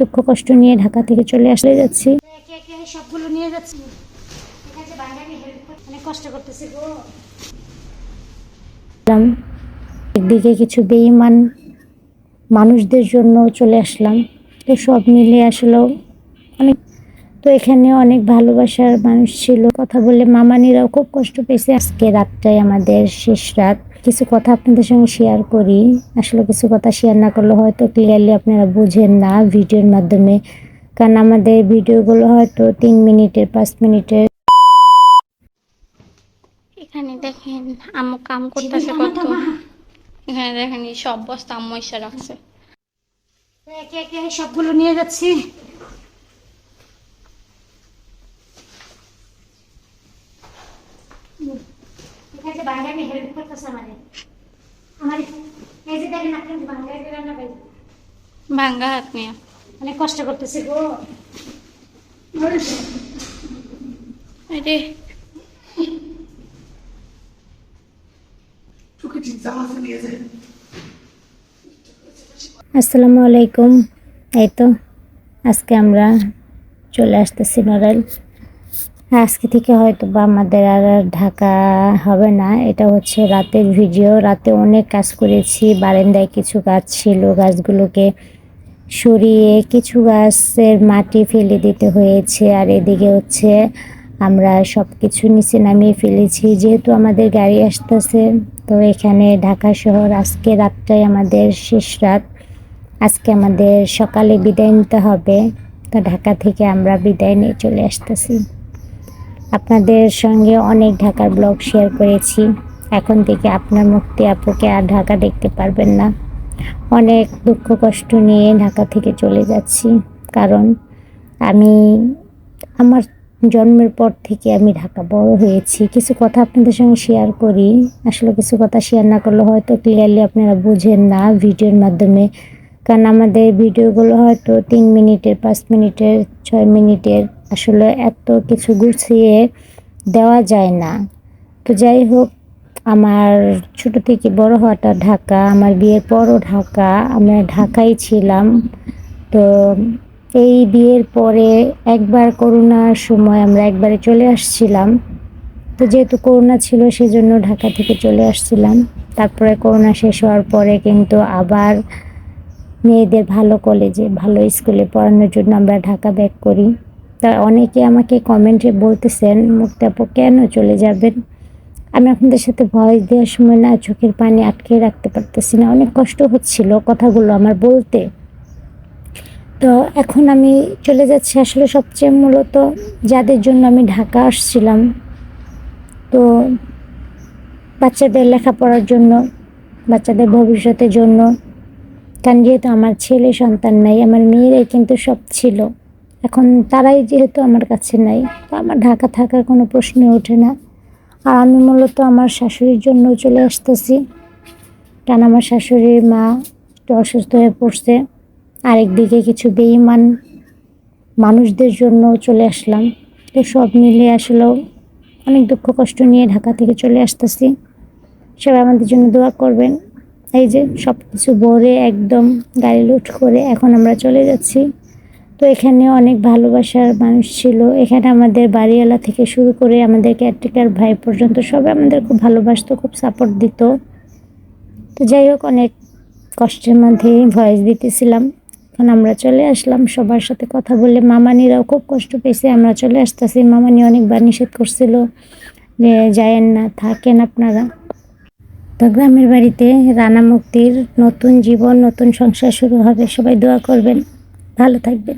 দুঃখ কষ্ট নিয়ে ঢাকা থেকে চলে আসলে যাচ্ছি। একে একে সবগুলো নিয়ে যাচ্ছি। এখানে বাঙালি হেল্প অনেক কষ্ট করতেছি গো। একদিকে কিছু বেইমান মানুষদের জন্য চলে আসলাম। তো সব মিলে আসলেও অনেক তো এখানে অনেক ভালোবাসার মানুষ ছিল। কথা বলে মামানিরাও খুব কষ্ট পেয়েছে। আজকে রাতটাই আমাদের শেষ রাত। কিছু কথা আপনাদের সঙ্গে শেয়ার করি। আসলে কিছু কথা শেয়ার না করলে হয়তো ক্লিয়ারলি আপনারা বুঝেন না ভিডিওর মাধ্যমে। কারণ আমাদের ভিডিওগুলো হয়তো তিন মিনিটের পাঁচ মিনিটের। এখানে দেখেন আম্মু কাম করতেছে কত। এখানে দেখেন সব বস্তা আম্মু এসে রাখছে। একে একে সবগুলো নিয়ে যাচ্ছি। এখানে বাঙালি হেল্প করতেছে আমাদের। আমার এই যে দেখেন আপনি বাঙালি রান্না পাই ভাঙ্গা হাত নিয়ে অনেক কষ্ট করতেছে গো। আরে আসসালামু আলাইকুম। এই তো আজকে আমরা চলে আসতেছি নড়াইল। আজকে থেকে হয়তো বা আমাদের আর ঢাকা হবে না। এটা হচ্ছে রাতের ভিডিও রাতে অনেক কাজ করেছি। বারান্দায় কিছু গাছ ছিল। গাছগুলোকে সরিয়ে কিছু গাছের মাটি ফেলে দিতে হয়েছে। আর এদিকে হচ্ছে আমরা সব কিছু নিচে নামিয়ে ফেলেছি। যেহেতু আমাদের গাড়ি আসতেছে, তো এখানে ঢাকা শহর আজকে রাতটাই আমাদের শেষ রাত। আজকে আমাদের সকালে বিদায় নিতে হবে। তো ঢাকা থেকে আমরা বিদায় নিয়ে চলে আসতেছি। আপনাদের সঙ্গে অনেক ঢাকার ব্লগ শেয়ার করেছি। এখন থেকে আপনার মুক্তি আপুকে আর ঢাকা দেখতে পারবেন না। অনেক দুঃখ কষ্ট নিয়ে ঢাকা থেকে চলে যাচ্ছি। কারণ আমি, আমার জন্মের পর থেকে আমি ঢাকা বড় হয়েছি। কিছু কথা আপনাদের সঙ্গে শেয়ার করি। আসলে কিছু কথা শেয়ার না করলে হয়তো ক্লিয়ারলি আপনারা বুঝেন না ভিডিওর মাধ্যমে। কারণ আমাদের ভিডিওগুলো হয়তো তিন মিনিটের, পাঁচ মিনিটের, ছয় মিনিটের আসলে এত কিছু গুছিয়ে দেওয়া যায় না। তো যাই হোক, আমার ছোট থেকে বড় হওয়াটা ঢাকা, আমার বিয়ের পরও ঢাকা, আমরা ঢাকায় ছিলাম। তো এই বিয়ের পরে একবার করোনার সময় আমরা একবারে চলে আসছিলাম। তো যেহেতু করোনা ছিল, সেজন্য ঢাকা থেকে চলে আসছিলাম। তারপরে করোনা শেষ হওয়ার পরে কিন্তু আবার মেয়েদের ভালো কলেজে ভালো স্কুলে পড়ানোর জন্য আমরা ঢাকা ব্যাক করি। তা অনেকে আমাকে কমেন্টে বলতেছেন, মুক্তাপু, কেন চলে যাবেন? আমি আপনাদের সাথে ভয়েস দেওয়ার সময় না চোখের পানি আটকে রাখতে পারতেছি না। অনেক কষ্ট হচ্ছিল কথাগুলো আমার বলতে। তো এখন আমি চলে যাচ্ছি আসলে সবচেয়ে মূলত যাদের জন্য আমি ঢাকা আসছিলাম। তো বাচ্চাদের লেখাপড়ার জন্য, বাচ্চাদের ভবিষ্যতের জন্য কারণ যেহেতু আমার ছেলে সন্তান নাই, আমার মেয়েরাই কিন্তু সব ছিল। এখন তারাই যেহেতু আমার কাছে নাই আমার ঢাকা থাকার কোনো প্রশ্ন ওঠে না। আর আমি মূলত আমার শাশুড়ির জন্য চলে আসতেছি। কারণ আমার শাশুড়ির মা একটু অসুস্থ হয়ে পড়ছে। আরেকদিকে কিছু বেইমান মানুষদের জন্য চলে আসলাম। তো সব মিলে আসলেও অনেক দুঃখ কষ্ট নিয়ে ঢাকা থেকে চলে আসতেছি। সবাই আমাদের জন্য দোয়া করবেন। এই যে সব কিছু ভরে একদম গাড়ি লুট করে এখন আমরা চলে যাচ্ছি। তো এখানে অনেক ভালোবাসার মানুষ ছিল। এখানে আমাদের বাড়িওয়ালা থেকে শুরু করে আমাদের ক্যারটেকার ভাই পর্যন্ত সবাই আমাদের খুব ভালোবাসতো, খুব সাপোর্ট দিত। তো যাই হোক, অনেক কষ্টের মধ্যে ভয়েস দিতেছিলাম। এখন আমরা চলে আসলাম সবার সাথে কথা বলে। মামানিরাও খুব কষ্ট পেয়েছে, আমরা চলে আসতেছি। মামানি অনেকবার নিষেধ করছিল যে যায়েন না, থাকেন আপনারা। তো গ্রামের বাড়িতে রানা মুক্তির নতুন জীবন, নতুন সংসার শুরু হবে। সবাই দোয়া করবেন। ভালো থাকবেন।